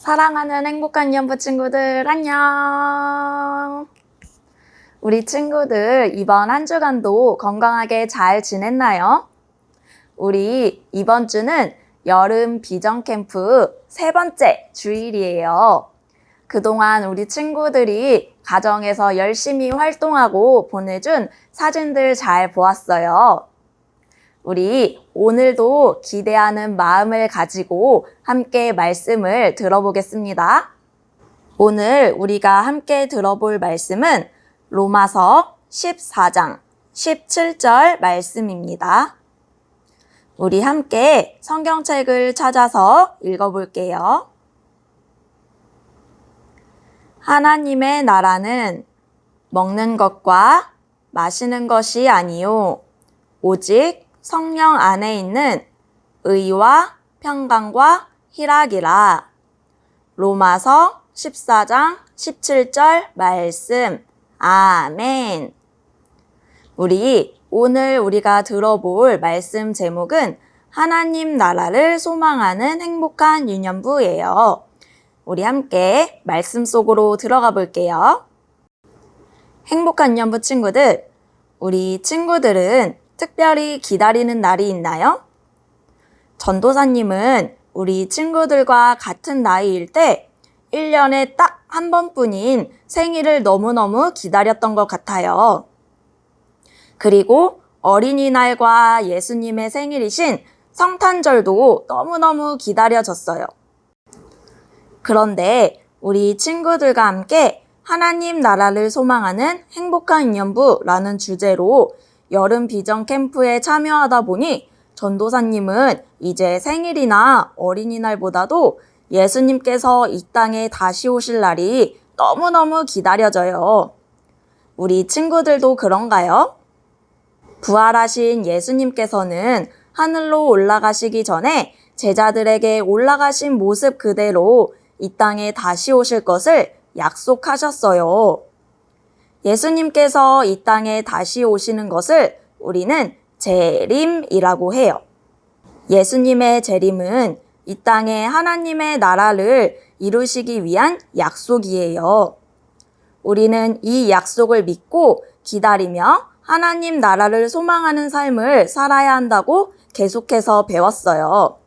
사랑하는 행복한 연부 친구들, 안녕! 우리 친구들 이번 한 주간도 건강하게 잘 지냈나요? 우리 이번 주는 여름 비전 캠프 세 번째 주일이에요. 그동안 우리 친구들이 가정에서 열심히 활동하고 보내준 사진들 잘 보았어요. 우리 오늘도 기대하는 마음을 가지고 함께 말씀을 들어보겠습니다. 오늘 우리가 함께 들어볼 말씀은 로마서 14장 17절 말씀입니다. 우리 함께 성경책을 찾아서 읽어볼게요. 하나님의 나라는 먹는 것과 마시는 것이 아니요 오직 성령 안에 있는 의와 평강과 희락이라. 로마서 14장 17절 말씀. 아멘. 우리 오늘 우리가 들어볼 말씀 제목은 하나님 나라를 소망하는 행복한 유년부예요. 우리 함께 말씀 속으로 들어가 볼게요. 행복한 유년부 친구들, 우리 친구들은 특별히 기다리는 날이 있나요? 전도사님은 우리 친구들과 같은 나이일 때 1년에 딱 한 번뿐인 생일을 너무너무 기다렸던 것 같아요. 그리고 어린이날과 예수님의 생일이신 성탄절도 너무너무 기다려졌어요. 그런데 우리 친구들과 함께 하나님 나라를 소망하는 행복한 인연부라는 주제로 여름 비전 캠프에 참여하다 보니 전도사님은 이제 생일이나 어린이날보다도 예수님께서 이 땅에 다시 오실 날이 너무너무 기다려져요. 우리 친구들도 그런가요? 부활하신 예수님께서는 하늘로 올라가시기 전에 제자들에게 올라가신 모습 그대로 이 땅에 다시 오실 것을 약속하셨어요. 예수님께서 이 땅에 다시 오시는 것을 우리는 재림이라고 해요. 예수님의 재림은 이 땅에 하나님의 나라를 이루시기 위한 약속이에요. 우리는 이 약속을 믿고 기다리며 하나님 나라를 소망하는 삶을 살아야 한다고 계속해서 배웠어요.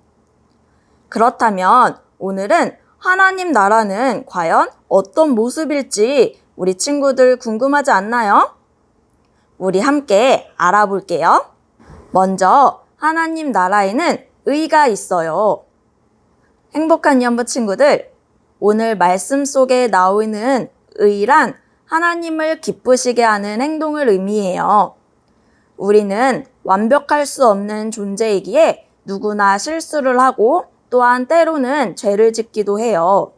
그렇다면 오늘은 하나님 나라는 과연 어떤 모습일지 우리 친구들 궁금하지 않나요? 우리 함께 알아볼게요. 먼저 하나님 나라에는 의가 있어요. 행복한 연부 친구들, 오늘 말씀 속에 나오는 의란 하나님을 기쁘시게 하는 행동을 의미해요. 우리는 완벽할 수 없는 존재이기에 누구나 실수를 하고 또한 때로는 죄를 짓기도 해요.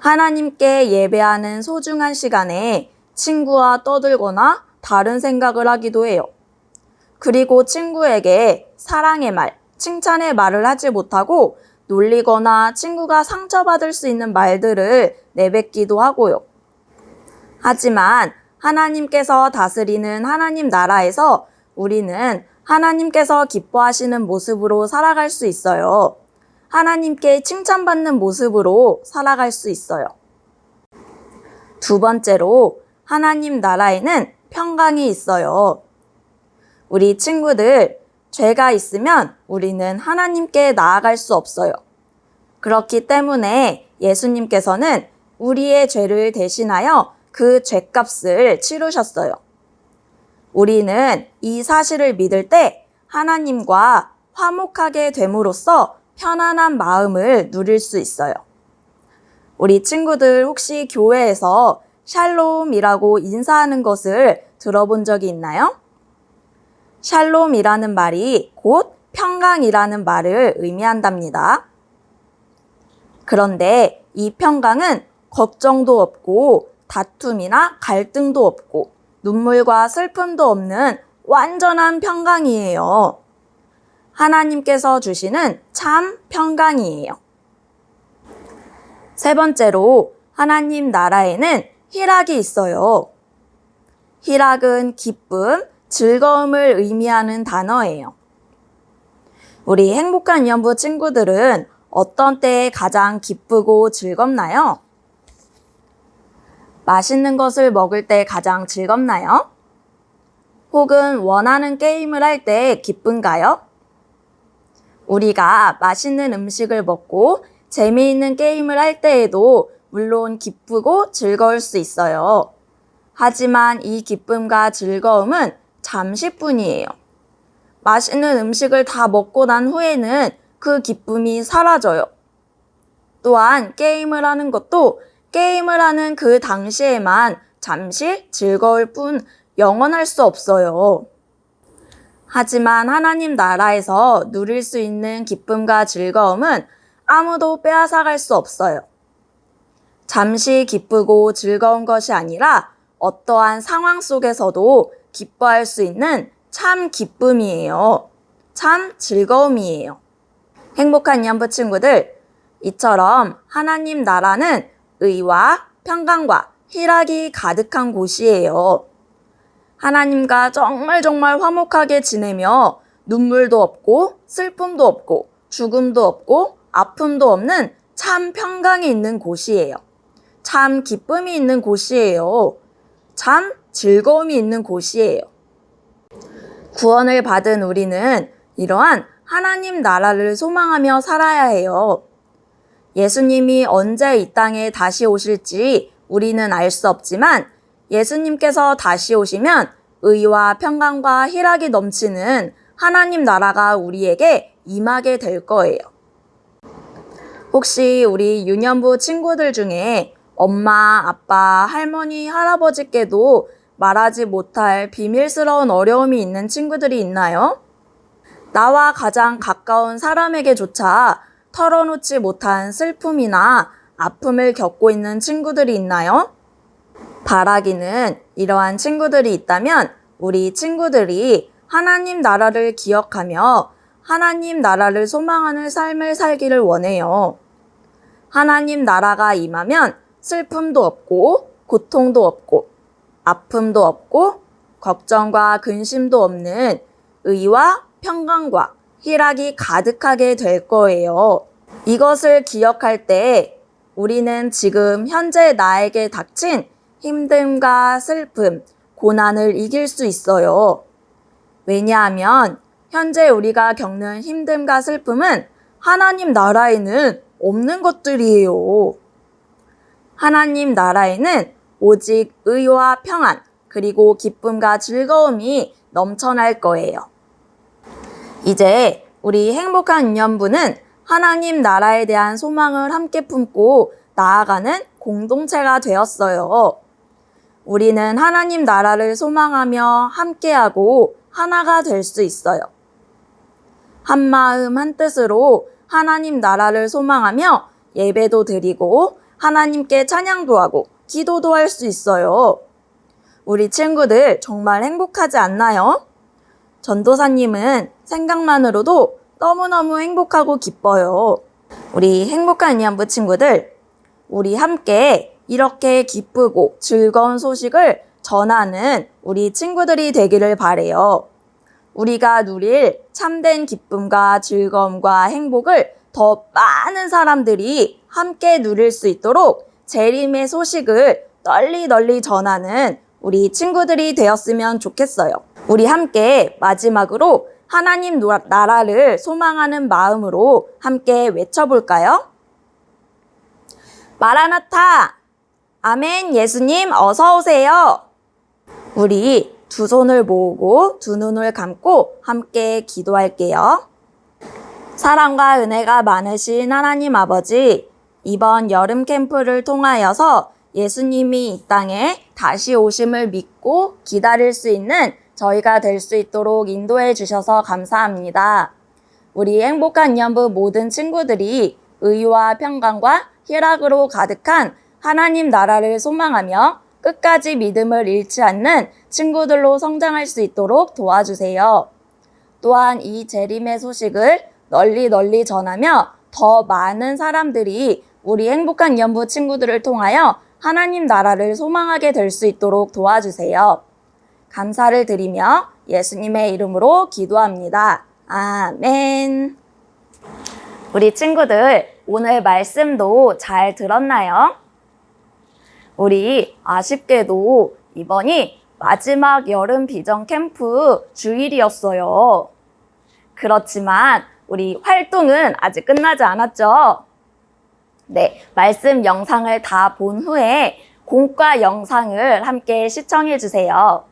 하나님께 예배하는 소중한 시간에 친구와 떠들거나 다른 생각을 하기도 해요. 그리고 친구에게 사랑의 말, 칭찬의 말을 하지 못하고 놀리거나 친구가 상처받을 수 있는 말들을 내뱉기도 하고요. 하지만 하나님께서 다스리는 하나님 나라에서 우리는 하나님께서 기뻐하시는 모습으로 살아갈 수 있어요. 하나님께 칭찬받는 모습으로 살아갈 수 있어요. 두 번째로 하나님 나라에는 평강이 있어요. 우리 친구들, 죄가 있으면 우리는 하나님께 나아갈 수 없어요. 그렇기 때문에 예수님께서는 우리의 죄를 대신하여 그 죄값을 치르셨어요. 우리는 이 사실을 믿을 때 하나님과 화목하게 됨으로써 편안한 마음을 누릴 수 있어요. 우리 친구들 혹시 교회에서 샬롬이라고 인사하는 것을 들어본 적이 있나요? 샬롬이라는 말이 곧 평강이라는 말을 의미한답니다. 그런데 이 평강은 걱정도 없고 다툼이나 갈등도 없고 눈물과 슬픔도 없는 완전한 평강이에요. 하나님께서 주시는 참 평강이에요. 세 번째로 하나님 나라에는 희락이 있어요. 희락은 기쁨, 즐거움을 의미하는 단어예요. 우리 행복한 연부 친구들은 어떤 때에 가장 기쁘고 즐겁나요? 맛있는 것을 먹을 때 가장 즐겁나요? 혹은 원하는 게임을 할 때 기쁜가요? 우리가 맛있는 음식을 먹고 재미있는 게임을 할 때에도 물론 기쁘고 즐거울 수 있어요. 하지만 이 기쁨과 즐거움은 잠시뿐이에요. 맛있는 음식을 다 먹고 난 후에는 그 기쁨이 사라져요. 또한 게임을 하는 것도 게임을 하는 그 당시에만 잠시 즐거울 뿐 영원할 수 없어요. 하지만 하나님 나라에서 누릴 수 있는 기쁨과 즐거움은 아무도 빼앗아갈 수 없어요. 잠시 기쁘고 즐거운 것이 아니라 어떠한 상황 속에서도 기뻐할 수 있는 참 기쁨이에요. 참 즐거움이에요. 행복한 연부 친구들, 이처럼 하나님 나라는 의와 평강과 희락이 가득한 곳이에요. 하나님과 정말 정말 화목하게 지내며 눈물도 없고 슬픔도 없고 죽음도 없고 아픔도 없는 참 평강이 있는 곳이에요. 참 기쁨이 있는 곳이에요. 참 즐거움이 있는 곳이에요. 구원을 받은 우리는 이러한 하나님 나라를 소망하며 살아야 해요. 예수님이 언제 이 땅에 다시 오실지 우리는 알 수 없지만 예수님께서 다시 오시면 의와 평강과 희락이 넘치는 하나님 나라가 우리에게 임하게 될 거예요. 혹시 우리 유년부 친구들 중에 엄마, 아빠, 할머니, 할아버지께도 말하지 못할 비밀스러운 어려움이 있는 친구들이 있나요? 나와 가장 가까운 사람에게조차 털어놓지 못한 슬픔이나 아픔을 겪고 있는 친구들이 있나요? 바라기는 이러한 친구들이 있다면 우리 친구들이 하나님 나라를 기억하며 하나님 나라를 소망하는 삶을 살기를 원해요. 하나님 나라가 임하면 슬픔도 없고 고통도 없고 아픔도 없고 걱정과 근심도 없는 의와 평강과 희락이 가득하게 될 거예요. 이것을 기억할 때 우리는 지금 현재 나에게 닥친 힘듦과 슬픔, 고난을 이길 수 있어요. 왜냐하면 현재 우리가 겪는 힘듦과 슬픔은 하나님 나라에는 없는 것들이에요. 하나님 나라에는 오직 의와 평안, 그리고 기쁨과 즐거움이 넘쳐날 거예요. 이제 우리 행복한 인연부는 하나님 나라에 대한 소망을 함께 품고 나아가는 공동체가 되었어요. 우리는 하나님 나라를 소망하며 함께하고 하나가 될 수 있어요. 한 마음 한 뜻으로 하나님 나라를 소망하며 예배도 드리고 하나님께 찬양도 하고 기도도 할 수 있어요. 우리 친구들 정말 행복하지 않나요? 전도사님은 생각만으로도 너무너무 행복하고 기뻐요. 우리 행복한 이안부 친구들, 우리 함께 이렇게 기쁘고 즐거운 소식을 전하는 우리 친구들이 되기를 바래요. 우리가 누릴 참된 기쁨과 즐거움과 행복을 더 많은 사람들이 함께 누릴 수 있도록 재림의 소식을 널리 널리 전하는 우리 친구들이 되었으면 좋겠어요. 우리 함께 마지막으로 하나님 나라를 소망하는 마음으로 함께 외쳐볼까요? 마라나타! 아멘 예수님 어서 오세요. 우리 두 손을 모으고 두 눈을 감고 함께 기도할게요. 사랑과 은혜가 많으신 하나님 아버지, 이번 여름 캠프를 통하여서 예수님이 이 땅에 다시 오심을 믿고 기다릴 수 있는 저희가 될 수 있도록 인도해 주셔서 감사합니다. 우리 행복한 연부 모든 친구들이 의와 평강과 희락으로 가득한 하나님 나라를 소망하며 끝까지 믿음을 잃지 않는 친구들로 성장할 수 있도록 도와주세요. 또한 이 재림의 소식을 널리 널리 전하며 더 많은 사람들이 우리 행복한 연부 친구들을 통하여 하나님 나라를 소망하게 될 수 있도록 도와주세요. 감사를 드리며 예수님의 이름으로 기도합니다. 아멘. 우리 친구들, 오늘 말씀도 잘 들었나요? 우리 아쉽게도 이번이 마지막 여름 비전 캠프 주일이었어요. 그렇지만 우리 활동은 아직 끝나지 않았죠? 네, 말씀 영상을 다 본 후에 공과 영상을 함께 시청해 주세요.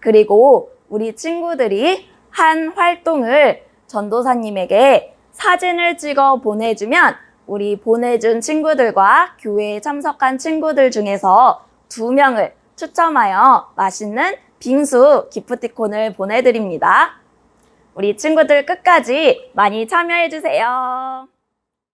그리고 우리 친구들이 한 활동을 전도사님에게 사진을 찍어 보내주면 우리 보내준 친구들과 교회에 참석한 친구들 중에서 두 명을 추첨하여 맛있는 빙수 기프티콘을 보내드립니다. 우리 친구들 끝까지 많이 참여해 주세요.